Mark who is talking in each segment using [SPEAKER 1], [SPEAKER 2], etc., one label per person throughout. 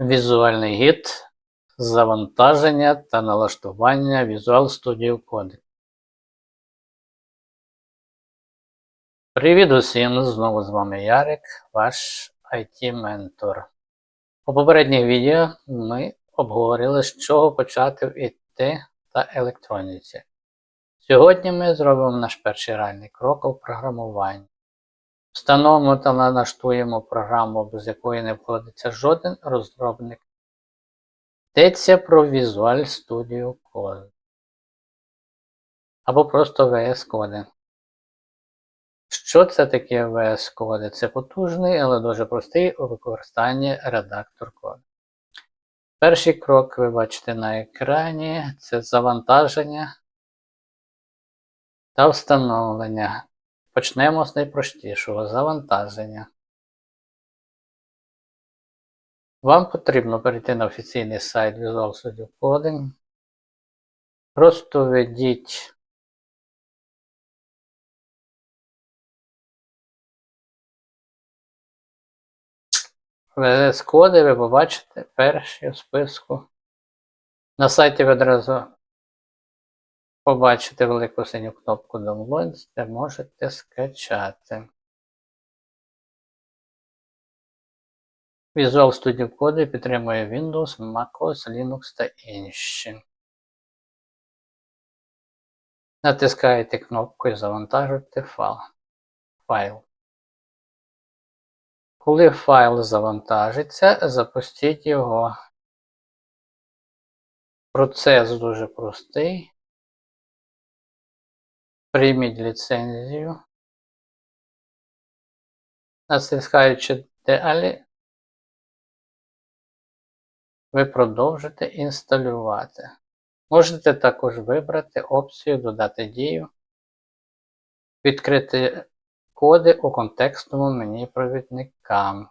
[SPEAKER 1] Візуальний гід завантаження та налаштування Visual Studio Code. Привіт усім! Знову з вами Ярик, ваш IT-ментор. У попередніх відео ми обговорили, з чого почати в ІТ та електроніці. Сьогодні ми зробимо наш перший реальний крок у програмуванні. Встановимо та налаштуємо програму, без якої не входиться жоден розробник. Йдеться про Visual Studio Code. Або просто VS Code. Що це таке VS Code? Це потужний, але дуже простий у використанні редактор коду. Перший крок ви бачите на екрані це завантаження та встановлення. Почнемо з найпростішого завантаження. Вам потрібно перейти на офіційний сайт Visual Studio Coding. Просто введіть VS коди, ви побачите перші в списку. На сайті ви одразу побачите велику синю кнопку Downloads, де можете скачати. Visual Studio Code підтримує Windows, MacOS, Linux та інші. Натискаєте кнопку і завантажуєте файл. Коли файл завантажиться, запустіть його. Процес дуже простий. Прийміть ліцензію. Натискаючи далі, ви продовжите інсталювати. Можете також вибрати опцію Додати дію, відкрити коди у контекстному мені провідникам.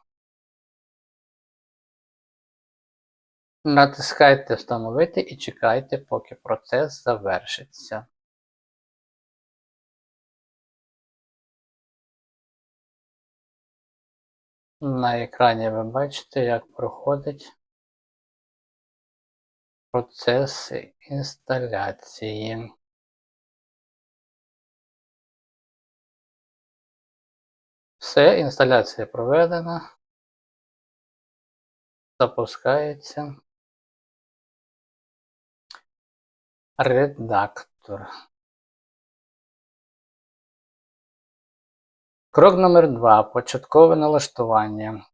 [SPEAKER 1] Натискайте Встановити і чекайте, поки процес завершиться. На екрані ви бачите, як проходить процес інсталяції. Все, інсталяція проведена. Запускається редактор. Крок номер 2. Початкове налаштування.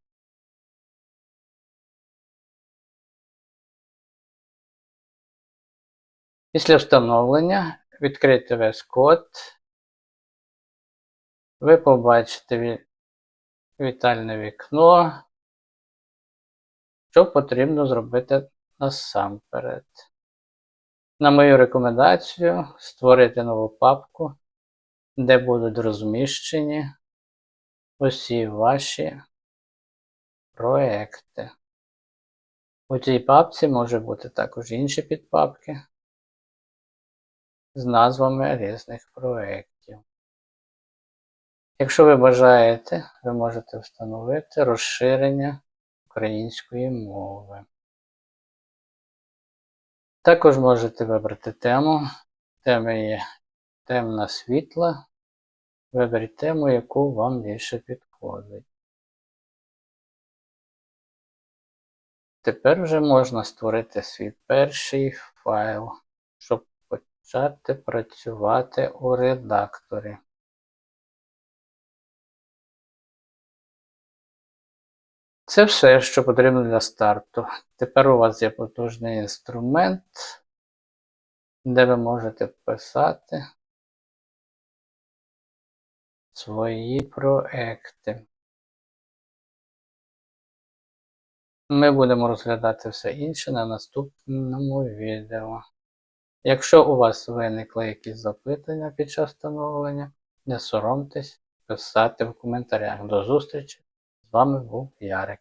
[SPEAKER 1] Після встановлення відкрити весь код. Ви побачите вітальне вікно. Що потрібно зробити насамперед. На мою рекомендацію створити нову папку, де будуть розміщені усі ваші проекти. У цій папці може бути також інші підпапки з назвами різних проєктів. Якщо ви бажаєте, ви можете встановити розширення української мови. Також можете вибрати тему. Теми є темна світла. Виберіть тему, яку вам більше підходить. Тепер вже можна створити свій перший файл, щоб почати працювати у редакторі. Це все, що потрібно для старту. Тепер у вас є потужний інструмент, де ви можете писати свої проекти. Ми будемо розглядати все інше на наступному відео. Якщо у вас виникли якісь запитання під час встановлення, не соромтесь писати в коментарях. До зустрічі! З вами був Ярик.